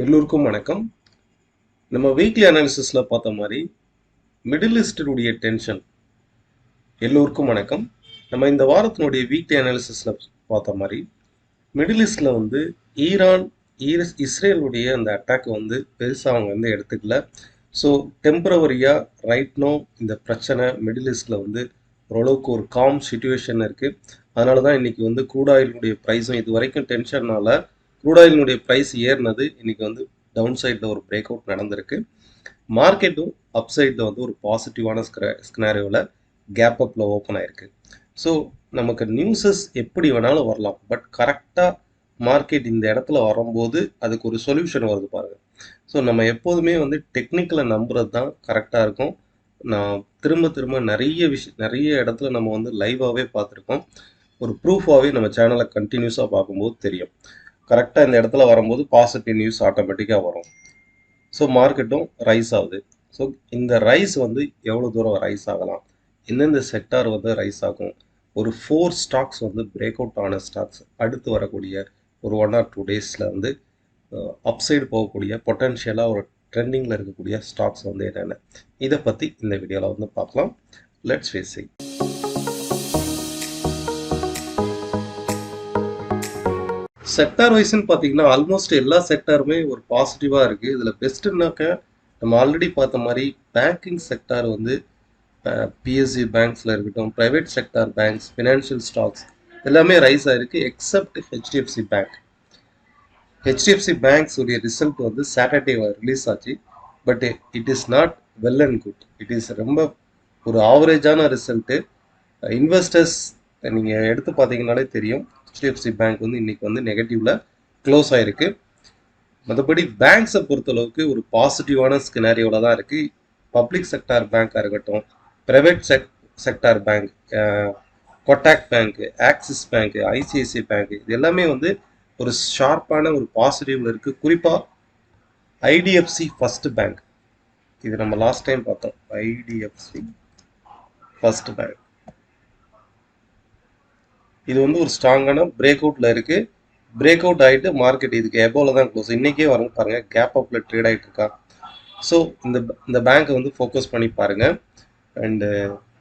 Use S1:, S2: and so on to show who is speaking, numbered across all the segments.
S1: எல்லோருக்கும் வணக்கம். நம்ம வீக்லி அனாலிசிஸில் பார்த்த மாதிரி மிடில் ஈஸ்டருடைய டென்ஷன் எல்லோருக்கும் வணக்கம். நம்ம இந்த வாரத்தினுடைய வீக்லி அனாலிசிஸில் பார்த்த மாதிரி மிடில் ஈஸ்டில் வந்து ஈரான் ஈரஸ் இஸ்ரேலுடைய அந்த அட்டாக் வந்து பெருசாக அவங்க வந்து எடுத்துக்கல. ஸோ டெம்பரவரியாக ரைட்னோ இந்த பிரச்சனை மிடில் ஈஸ்டில் வந்து ஓரளவுக்கு ஒரு காம் சுச்சுவேஷன் இருக்குது அதனால தான் இன்றைக்கி வந்து crude oil ப்ரைஸும் இது வரைக்கும் டென்ஷன்னால க்ரூட் ஆயிலினுடைய ப்ரைஸ் ஏறினது. இன்னைக்கு வந்து டவுன் சைடில் ஒரு பிரேக் அவுட் நடந்திருக்கு. மார்க்கெட்டும் அப் சைடில் வந்து ஒரு பாசிட்டிவான ஸ்கினாரியோவில் கேப் அப்பில் ஓப்பன் ஆயிருக்கு. ஸோ நமக்கு நியூஸஸ் எப்படி வேணாலும் வரலாம். பட் கரெக்டாக மார்க்கெட் இந்த இடத்துல வரும்போது அதுக்கு ஒரு சொல்யூஷன் வருது பாருங்கள் ஸோ நம்ம எப்போதுமே வந்து டெக்னிக்கலை நம்புறது தான் கரெக்டாக இருக்கும். நான் திரும்ப திரும்ப நிறைய விஷயம் நிறைய இடத்துல நம்ம வந்து லைவாகவே பார்த்துருக்கோம். ஒரு ப்ரூஃபாகவே நம்ம சேனலை கண்டினியூஸாக பார்க்கும்போது தெரியும். கரெக்டாக இந்த இடத்துல வரும்போது பாசிட்டிவ் நியூஸ் ஆட்டோமேட்டிக்காக வரும். ஸோ மார்க்கெட்டும் ரைஸ் ஆகுது. ஸோ இந்த ரைஸ் வந்து எவ்வளோ தூரம் ரைஸ் ஆகலாம்? எந்தெந்த செக்டார் வந்து ரைஸ் ஆகும்? ஒரு ஃபோர் ஸ்டாக்ஸ் வந்து பிரேக் அவுட் ஆன ஸ்டாக்ஸ் அடுத்து வரக்கூடிய ஒரு ஒன் ஆர் டூ டேஸில் வந்து அப்சைடு போகக்கூடிய பொட்டென்ஷியலாக ஒரு ட்ரெண்டிங்கில் இருக்கக்கூடிய ஸ்டாக்ஸ் வந்து என்னென்ன? இதை பற்றி இந்த வீடியோவில் வந்து பார்க்கலாம். லெட்ஸ் ஃபேஸிங் செக்டார் வைஸ்ன்னு பார்த்தீங்கன்னா ஆல்மோஸ்ட் எல்லா செக்டாருமே ஒரு பாசிட்டிவாக இருக்குது இதில் பெஸ்ட்டுனாக்க நம்ம ஆல்ரெடி பார்த்த மாதிரி பேங்கிங் செக்டார் வந்து பிஎஸ்சி பேங்க்ஸில் இருக்கட்டும் private sector banks financial stocks எல்லாமே ரைஸ் ஆகிருக்கு except HDFC bank HDFC banks உடைய ரிசல்ட் வந்து சாட்டர்டே ரிலீஸ் ஆச்சு. But it is not well and good it is ரொம்ப ஒரு ஆவரேஜான ரிசல்ட்டு இன்வெஸ்டர்ஸ் நீங்கள் எடுத்து பார்த்தீங்கனாலே தெரியும். ஹெச்டிஎஃப்சி பேங்க் வந்து இன்னைக்கு வந்து நெகட்டிவ்ல க்ளோஸ் ஆயிருக்கு. மற்றபடி பேங்க்ஸை பொறுத்தளவுக்கு ஒரு பாசிட்டிவான ஸ்கினாரியோவில் தான் இருக்குது பப்ளிக் செக்டார் பேங்காக இருக்கட்டும் private sec sector bank Kotak bank Axis bank ICICI bank இது எல்லாமே வந்து ஒரு ஷார்ப்பான ஒரு பாசிட்டிவ்ல இருக்குது குறிப்பாக ஐடிஎஃப்சி ஃபர்ஸ்ட் பேங்க் இது நம்ம லாஸ்ட் டைம் பார்த்தோம். ஐடிஎஃப்சி ஃபர்ஸ்ட் பேங்க் இது வந்து ஒரு ஸ்ட்ராங்கான பிரேக் அவுட்ல இருக்கு. பிரேக் அவுட் ஆகிட்டு மார்க்கெட் இதுக்கு எபோல தான் க்ளோஸ் இன்னைக்கே வரும் பாருங்க கேப் அப்ல ட்ரேட் ஆகிட்டு இருக்கா. ஸோ இந்த இந்த பேங்க்கை வந்து ஃபோக்கஸ் பண்ணி பாருங்க. அண்டு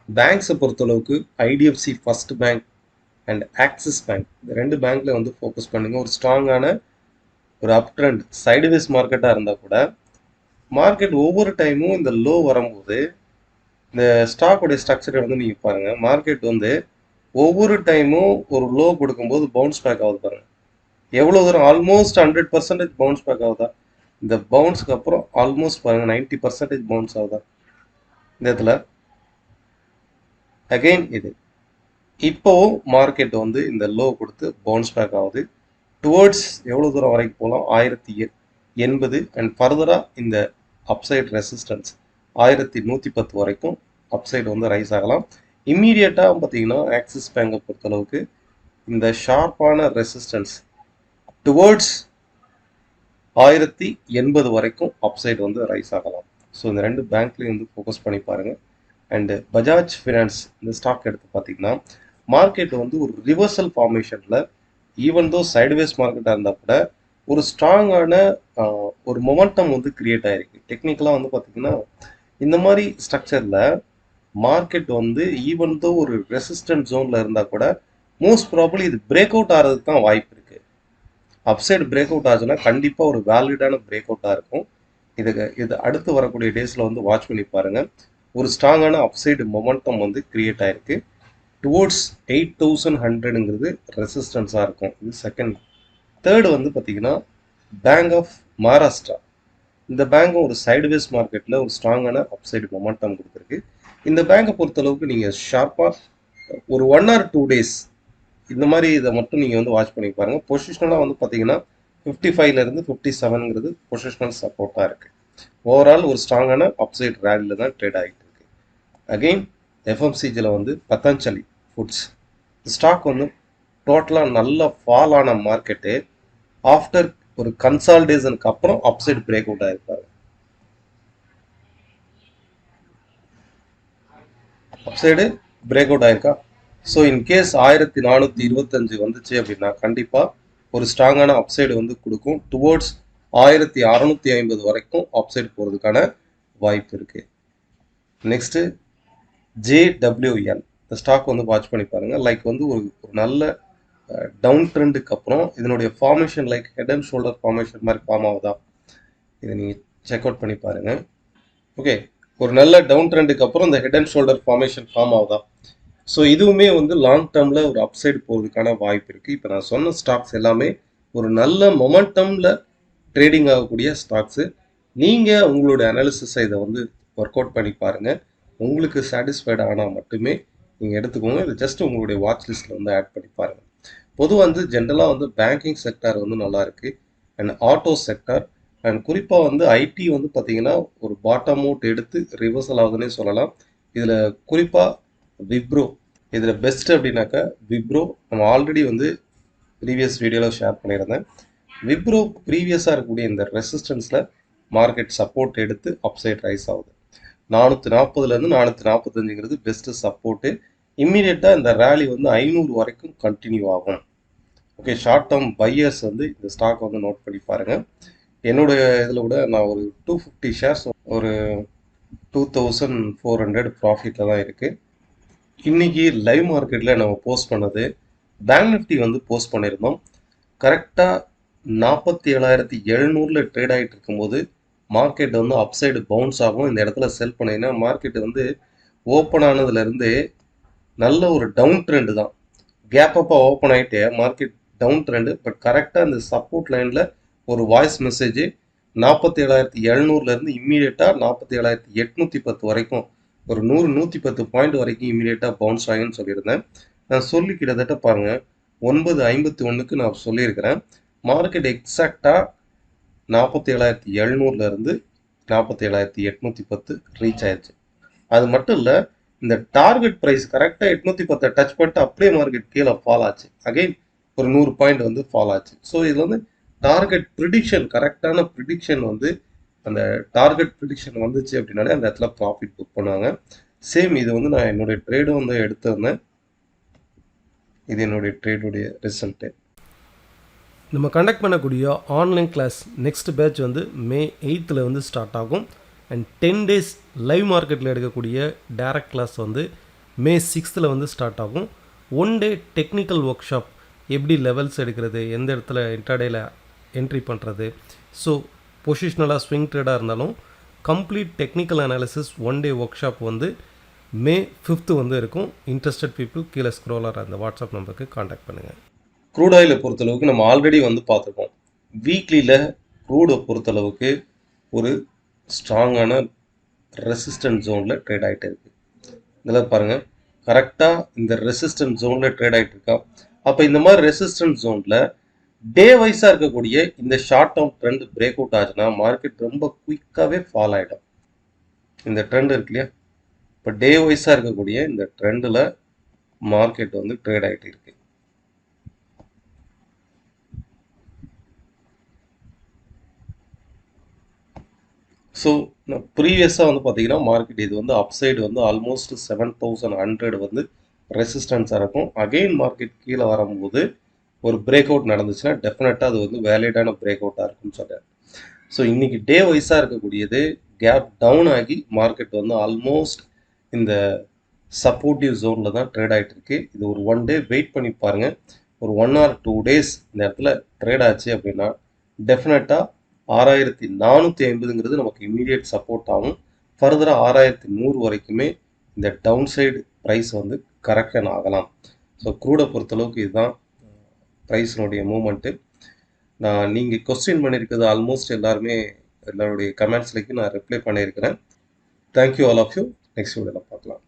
S1: பேங்க்ஸை பொறுத்தளவுக்கு IDFC first bank and Axis bank இந்த ரெண்டு பேங்க்ல வந்து ஃபோக்கஸ் பண்ணுங்க. ஒரு ஸ்ட்ராங்கான ஒரு அப் ட்ரெண்ட் சைடுவேஸ் மார்க்கெட்டாக இருந்தால் கூட மார்க்கெட் ஒவ்வொரு டைமும் இந்த லோ வரும்போது இந்த ஸ்டாக்கோடைய ஸ்ட்ரக்சரை வந்து நீங்கள் பாருங்கள் மார்க்கெட் வந்து ஒவ்வொரு டைமும் ஒரு லோ கொடுக்கும்போது பவுன்ஸ் பேக் ஆகுது பாருங்க. எவ்வளோ தூரம்? Almost hundred percentage bounce back ஆகுதா? இந்த பவுன்ஸ்க்கு அப்புறம் ஆல்மோஸ்ட் பாருங்க நைன்டி பர்சன்டேஜ் பவுன்ஸ் ஆகுதா? இந்த இடத்துல அகைன் இது. இப்போவும் மார்க்கெட் வந்து இந்த லோ கொடுத்து பவுன்ஸ் பேக் ஆகுது. டுவர்ட்ஸ் எவ்வளோ தூரம் வரைக்கும் போகலாம்? ஆயிரத்தி எண்பது. அண்ட் ஃபர்தராக இந்த அப்சைட் ரெசிஸ்டன்ஸ் ஆயிரத்தி நூற்றி பத்து வரைக்கும் அப்சைடு வந்து ரைஸ் ஆகலாம். இம்மீடியட்டாக பார்த்தீங்கன்னா ஆக்சிஸ் பேங்கை பொறுத்தளவுக்கு இந்த ஷார்ப்பான ரெசிஸ்டன்ஸ் டுவர்ட்ஸ் ஆயிரத்தி எண்பது வரைக்கும் அப்சைடு வந்து ரைஸ் ஆகலாம். ஸோ இந்த ரெண்டு பேங்க்லேயும் வந்து ஃபோக்கஸ் பண்ணி பாருங்கள் அண்டு பஜாஜ் ஃபினான்ஸ் இந்த ஸ்டாக் எடுத்து பார்த்தீங்கன்னா மார்க்கெட் வந்து ஒரு ரிவர்சல் ஃபார்மேஷனில் ஈவன் தோ சைடுவேஸ் மார்க்கெட்டாக இருந்தால் கூட ஒரு ஸ்ட்ராங்கான ஒரு மொமெண்டம் வந்து கிரியேட் ஆகிருக்கு டெக்னிக்கலாக வந்து பார்த்தீங்கன்னா இந்த மாதிரி ஸ்ட்ரக்சரில் மார்க்கெட் வந்து ஈவன் தோ ஒரு ரெசிஸ்டன்ட் ஜோனில் இருந்தால் கூட மோஸ்ட் ப்ராபப்ளி இது பிரேக் அவுட் ஆகிறதுக்கு தான் வாய்ப்பு இருக்குது அப்சைடு பிரேக் அவுட் ஆச்சுன்னா கண்டிப்பாக ஒரு வேலிடான பிரேக் அவுட்டாக இருக்கும். இதுக்கு இது அடுத்து வரக்கூடிய டேஸில் வந்து வாட்ச் பண்ணி பாருங்கள் ஒரு ஸ்ட்ராங்கான அப்சைடு மொமெண்டம் வந்து கிரியேட் ஆயிருக்கு. டுவோர்ட்ஸ் எயிட் தௌசண்ட் ஹண்ட்ரடுங்கிறது ரெசிஸ்டன்ஸாக இருக்கும். இது செகண்ட் தேர்டு வந்து பார்த்தீங்கன்னா பேங்க் ஆஃப் மகாராஷ்டிரா இந்த பேங்கும் ஒரு சைடுவேஸ் மார்க்கெட்டில் ஒரு ஸ்ட்ராங்கான அப்சைடு மொமெண்டம் கொடுத்துருக்கு. இந்த பேங்கை பொறுத்தளவுக்கு நீங்கள் ஷார்ப்பாக ஒரு ஒன் ஆர் டூ டேஸ் இந்த மாதிரி இதை மட்டும் நீங்கள் வந்து வாட்ச் பண்ணி பாருங்கள் பொசிஷனலாக வந்து பார்த்தீங்கன்னா ஃபிஃப்டி ஃபைவ்லேருந்து ஃபிஃப்டி செவனுங்கிறது பொசிஷனல் சப்போர்ட்டாக இருக்குது ஓவரால் ஒரு ஸ்ட்ராங்கான அப்சைட் ரேலியில் தான் ட்ரேட் ஆகிட்டு இருக்கு. அகெயின் எஃப்எம்சிஜியில் வந்து பத்தாஞ்சலி ஃபுட்ஸ் ஸ்டாக் வந்து டோட்டலாக நல்ல ஃபால் ஆன மார்க்கெட்டு ஆஃப்டர் ஒரு கன்சால்டேஷனுக்கு அப்புறம் அப்சைட் பிரேக் அவுட் ஆகிருப்பாங்க அப்சைடு பிரேக் அவுட் ஆயிருக்கா? ஸோ இன்கேஸ் ஆயிரத்தி நானூற்றி இருபத்தஞ்சு வந்துச்சு அப்படின்னா கண்டிப்பாக ஒரு ஸ்ட்ராங்கான அப்சைடு வந்து கொடுக்கும். டுவோர்ட்ஸ் ஆயிரத்தி அறநூற்றி ஐம்பது வரைக்கும் அப்சைடு போகிறதுக்கான வாய்ப்பு இருக்குது நெக்ஸ்ட்டு ஜேடபிள்யூஎல் இந்த ஸ்டாக் வந்து வாட்ச் பண்ணி பாருங்கள் லைக் வந்து ஒரு ஒரு நல்ல டவுன் ட்ரெண்டுக்கு அப்புறம் இதனுடைய formation like head and shoulder formation மாதிரி ஃபார்ம் ஆகுதா? இதை நீங்கள் செக் அவுட் பண்ணி பாருங்கள் ஓகே ஒரு நல்ல டவுன் ட்ரெண்டுக்கு அப்புறம் இந்த head and shoulder formation form ஆகுதா? ஸோ இதுவுமே வந்து லாங் டேர்மில் ஒரு அப்சைடு போகிறதுக்கான வாய்ப்பு இருக்குது இப்போ நான் சொன்ன ஸ்டாக்ஸ் எல்லாமே ஒரு நல்ல மொமெண்டமில் ட்ரேடிங் ஆகக்கூடிய ஸ்டாக்ஸு நீங்கள் உங்களுடைய அனாலிசிஸை இதை வந்து ஒர்க் அவுட் பண்ணி பாருங்கள் உங்களுக்கு சாட்டிஸ்ஃபைடு ஆனால் மட்டுமே நீங்கள் எடுத்துக்கோங்க. இது ஜஸ்ட் உங்களுடைய வாட்ச் லிஸ்ட்டில் வந்து ஆட் பண்ணி பாருங்கள் பொதுவாக வந்து ஜென்ரலாக வந்து பேங்கிங் செக்டார் வந்து நல்லா இருக்குது அண்ட் ஆட்டோ செக்டார் அண்ட் குறிப்பாக வந்து ஐடி வந்து பார்த்தீங்கன்னா ஒரு பாட்டம் அவுட் எடுத்து ரிவர்சல் ஆகுதுன்னே சொல்லலாம். இதில் குறிப்பாக விப்ரோ இதில் பெஸ்ட் அப்படின்னாக்கா விப்ரோ நம்ம ஆல்ரெடி வந்து ப்ரீவியஸ் வீடியோவில் ஷேர் பண்ணியிருந்தேன். விப்ரோ ப்ரீவியஸாக இருக்கக்கூடிய இந்த ரெசிஸ்டன்ஸில் மார்க்கெட் சப்போர்ட் எடுத்து அப்சைட் ரைஸ் ஆகுது. நானூற்றி நாற்பதுலேருந்து நானூற்றி நாற்பத்தஞ்சுங்கிறது பெஸ்ட்டு சப்போர்ட்டு இம்மீடியட்டாக இந்த ரேலி வந்து ஐநூறு வரைக்கும் கண்டினியூ ஆகும். ஓகே ஷார்ட் டேர்ம் பையர்ஸ் வந்து இந்த ஸ்டாக் வந்து நோட் பண்ணி பாருங்கள் என்னுடைய இதில் கூட நான் ஒரு டூ ஃபிஃப்டி ஷேர்ஸ் ஒரு டூ தௌசண்ட் ஃபோர் ஹண்ட்ரட் ப்ராஃபிட்டில் தான் இருக்குது இன்னைக்கு லைவ் மார்க்கெட்டில் நம்ம போஸ்ட் பண்ணது பேங்க் நிஃப்டி வந்து போஸ்ட் பண்ணியிருந்தோம். கரெக்டாக நாற்பத்தி ஏழாயிரத்தி எழுநூறில் ட்ரேட் ஆகிட்டு இருக்கும்போது மார்க்கெட் வந்து அப்சைடு பவுன்ஸ் ஆகும். இந்த இடத்துல செல் பண்ணிங்கன்னா மார்க்கெட் வந்து ஓப்பன் ஆனதுலேருந்து நல்ல ஒரு டவுன் ட்ரெண்டு தான். கேப் அப்பாக ஓப்பன் ஆகிட்டே மார்க்கெட் டவுன் ட்ரெண்டு பட் கரெக்டாக அந்த சப்போர்ட் லைனில் ஒரு வாய்ஸ் மெசேஜ் நாற்பத்தி ஏழாயிரத்தி எழுநூறுலேருந்து இம்மீடியட்டாக நாற்பத்தி ஏழாயிரத்தி எட்நூற்றி பத்து வரைக்கும் ஒரு நூறு நூற்றி பத்து பாயிண்ட் வரைக்கும் இம்மீடியட்டாக பவுன்ஸ் ஆகும்னு சொல்லியிருந்தேன். நான் சொல்லி கிட்டத்தட்ட பாருங்கள் ஒன்பது ஐம்பத்தி ஒன்றுக்கு நான் சொல்லியிருக்கிறேன். மார்க்கெட் எக்ஸாக்டாக நாற்பத்தி ஏழாயிரத்தி எழுநூறுலேருந்து நாற்பத்தி ஏழாயிரத்தி எட்நூற்றி பத்து ரீச் ஆயிடுச்சு அது மட்டும் இல்லை இந்த டார்கெட் ப்ரைஸ் கரெக்டாக எட்நூற்றி பத்தை டச் பண்ணிட்டு அப்படியே மார்க்கெட் கீழே ஃபால் ஆச்சு. அகைன் ஒரு நூறு பாயிண்ட் வந்து ஃபால் ஆச்சு. ஸோ இது வந்து டார்கெட் ப்ரிடிக்ஷன் கரெக்டான ப்ரிடிக்ஷன் வந்து அந்த டார்கெட் ப்ரிடிக்ஷன் வந்துச்சு அப்படின்னாலே அந்த இடத்துல ப்ராஃபிட் புக் பண்ணுவாங்க. சேம் இது வந்து நான் என்னுடைய ட்ரேடும் வந்து எடுத்திருந்தேன் இது என்னுடைய ட்ரேடுடைய ரிசல்ட்டு
S2: நம்ம கண்டக்ட் பண்ணக்கூடிய ஆன்லைன் கிளாஸ் நெக்ஸ்ட் பேட்ச் வந்து மே எயித்தில் வந்து ஸ்டார்ட் ஆகும். அண்ட் டென் டேஸ் லைவ் மார்க்கெட்டில் எடுக்கக்கூடிய டேரக்ட் கிளாஸ் வந்து மே சிக்ஸ்த்தில் வந்து ஸ்டார்ட் ஆகும். One day technical workshop எப்படி லெவல்ஸ் எடுக்கிறது எந்த இடத்துல இன்டர்டேயில் என்ட்ரி பண்ணுறது ஸோ பொசிஷ்னலாக ஸ்விங் ட்ரேடாக இருந்தாலும் complete technical analysis one day workshop வந்து மே ஃபிஃப்த்து வந்து இருக்கும். இன்ட்ரெஸ்டட் பீப்புள் கீழே ஸ்க்ரோலர் அந்த வாட்ஸ்அப் நம்பருக்கு காண்டாக்ட் பண்ணுங்கள்
S1: க்ரூட் ஆயிலை பொறுத்தளவுக்கு நம்ம ஆல்ரெடி வந்து பார்த்துருக்கோம் வீக்லியில் க்ரூடை பொறுத்தளவுக்கு ஒரு ஸ்ட்ராங்கான ரெசிஸ்டன்ட் ஜோனில் ட்ரேட் ஆகிட்டு இருக்குது இதில் பாருங்கள் கரெக்டாக இந்த ரெசிஸ்டன்ட் ஜோனில் ட்ரேட் ஆகிட்டு இருக்கா? அப்போ இந்த மாதிரி ரெசிஸ்டன்ட் ஜோனில் டே வைஸாக இருக்கக்கூடிய இந்த short down trend break out ஆச்சுன்னா மார்க்கெட் ரொம்ப குயிக்காகவே ஃபால் ஆகிடும் இந்த ட்ரெண்ட் இருக்கு இல்லையா? இப்போ டே வைஸாக இருக்கக்கூடிய இந்த ட்ரெண்டில் மார்க்கெட் வந்து ட்ரேட் ஆகிட்டு இருக்கு. ஸோ ப்ரீவியஸாக வந்து பார்த்தீங்கன்னா மார்க்கெட் இது வந்து அப்சைடு வந்து ஆல்மோஸ்ட் செவன் தௌசண்ட் ஹண்ட்ரட் வந்து ரெசிஸ்டன்ஸாக இருக்கும். அகெயின் மார்க்கெட் கீழே வரும்போது ஒரு பிரேக் அவுட் நடந்துச்சுன்னா டெஃபினட்டாக அது வந்து வேலிடான பிரேக் அவுட்டாக இருக்கும்னு சொல்கிறேன் ஸோ இன்றைக்கி டே வைஸாக இருக்கக்கூடியது கேப் டவுன் ஆகி மார்க்கெட் வந்து ஆல்மோஸ்ட் இந்த சப்போர்ட்டிவ் ஜோனில் தான் ட்ரேட் ஆகிட்டு இருக்கு. இது ஒரு ஒன் டே வெயிட் பண்ணி பாருங்கள் ஒரு ஒன் ஆர் டூ டேஸ் இந்த இடத்துல ட்ரேட் ஆச்சு அப்படின்னா டெஃபினட்டாக ஆறாயிரத்தி நானூற்றி ஐம்பதுங்கிறது நமக்கு இமீடியட் சப்போர்ட் ஆகும். ஃபர்தராக ஆறாயிரத்தி நூறு வரைக்குமே இந்த டவுன் சைடு ப்ரைஸ் வந்து கரெக்ஷன் ஆகலாம். ஸோ க்ரூடை பொறுத்தளவுக்கு இதுதான் ப்ரைஸினுடைய மூமெண்ட்டு நான் நீங்கள் கொஸ்டின் பண்ணியிருக்கிறது ஆல்மோஸ்ட் எல்லாருமே எல்லாருடைய கமெண்ட்ஸ்லைக்கு நான் ரிப்ளை பண்ணியிருக்கிறேன். Thank you all of you next வீடியோவில் பார்க்கலாம்.